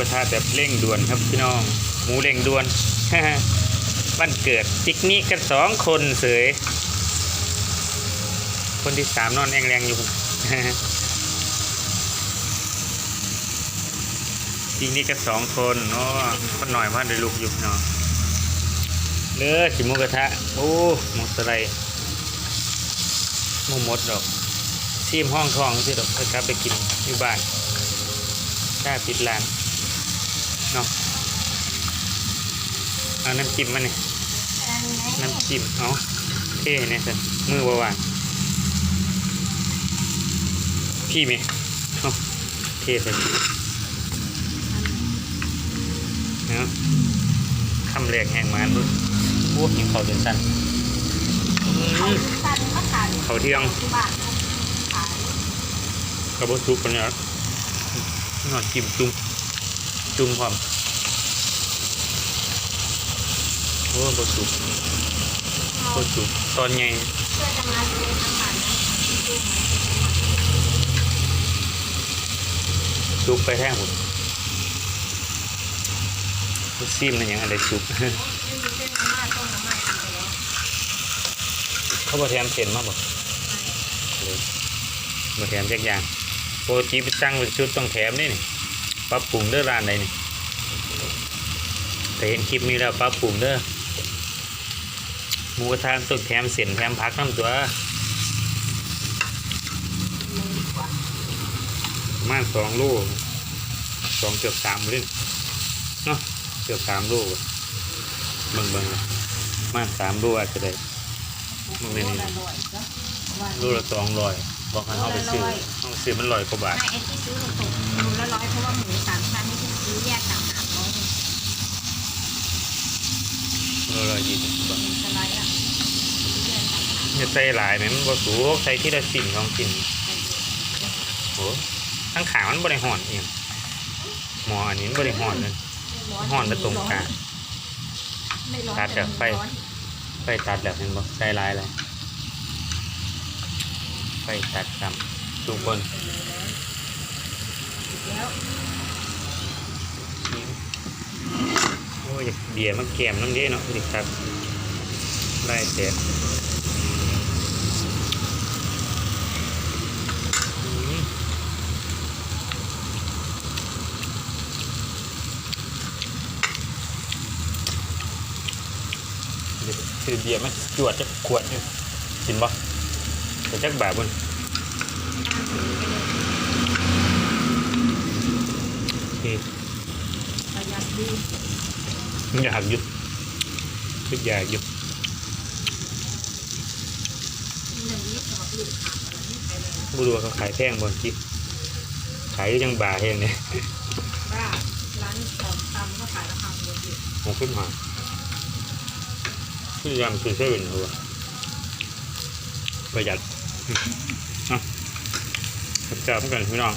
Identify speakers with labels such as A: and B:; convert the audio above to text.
A: กระทะแบบเร่งด่วนครับพี่น้อง หมูเร่งด่วนวันเกิดปิกนิกกันสองคนเสยคนที่สามนอนแองแรงอยู่ปิกนิกกันสองคนเนาะคนหน่อยว่าได้ลูกอยู่เนาะเลือกิมูกระทะโอ้หมูสไลหมูหมดดอกซีมห้องทองที่ดอกค่อยกลับไปกินอยู่บ้านถ้าปิดร้าน เนาะเอาน้ำจิ้มมาเนี่ยน้ำจิ้มเอาเท่เนี่ยสิมือวางพี่มีเอาเท่เลยเนาะคำแรกแห่งหมันดูพวกยิงเขาจนสั้นอืม
B: สันก็ขาย
A: เขาเที่ยง
B: ที่บ้านขาย
A: กระบอกซุปกันเนี่ยนอนจิ้มจุ่ม จุ่มความโอ้บสุกบสุกตอนใหญ่
B: เพื่อจะมาซื้อน้ำมันนะซื้อไหม
A: ซุปไปแท่งหุ่นซิมมันยังอะไรซุป
B: ไม่มีเส้นมาม่าต้มมาม่ากินไปแล้ว
A: เขาบอแถมเส้นมาบอกเลยบอแถมแยกอย่างปกติไปสั่งเป็นชุดต้องแถมนี่นี่ ปรับปรุงเด้อร้านใดนี่แต่เห็นคลิปนี้แล้วปรับปรุงเด้อหมูกระทะต้องแถมเส้นแถมผักน้ำตัวประมาณสองโลสองเกือบสามเลยเนาะเกือบสามโลเบิ่งเบิ่งๆประมาณสามโลอาจจะได้มึง
B: โล
A: เป็นนี่
B: ละร้อยจ้ะว่า
A: โลละสองร้อยบอกให้เอาไปซื้อเอาไปซื้อมันร้อยกว่าบาท
B: ไม่ไอ้ที่ซื้อถูกโลละร้อยเพราะว่าหมูสามชั้นที่ซื้อแยกต่างหากร้อยหนึ่ง
A: โลละยี่สิบบาท
B: สไลด์อะซื้อแยกต่างหาก
A: จะใส่หลายไหมมันบ่สูงใส่ที่ละสิ่งสองสิ่งโอ้ทั้งขามันบริหอนเองหมออันนี้มันบริหอนเลยห่อนไปตรงกลาง
B: ไม่ร้อน
A: ตัดจากไฟ
B: ร้อน
A: ไฟตัดแบบเห็นบ่ใส่หลายเลยไฟตัดครับทุกคน
B: แล้ว
A: โอ้ยอยากเบียร์มาแกมน้ำเด้เนาะดิครับไล่เสร็จอืมเดี๋ยวซื้อเบียร์มาจวดจะขวดหนึงกินบ่เดี๋ยวจักบาทบนโอเค
B: ประหยัดดี
A: อยากหยุดคิดอยากหยุด
B: หนึ่งนิดสองลูกขาดอะไรนี่ไปเลย
A: บูดูว่าเขาขายแพงบนคิดขายยังบาทเองเนี่ย
B: ว่าร้านของตำก็ขายราคาปกติ
A: หกขึ้นมาพยายามซื้อเซเว่นหัวประหยัดอะจับกันพี่น้อง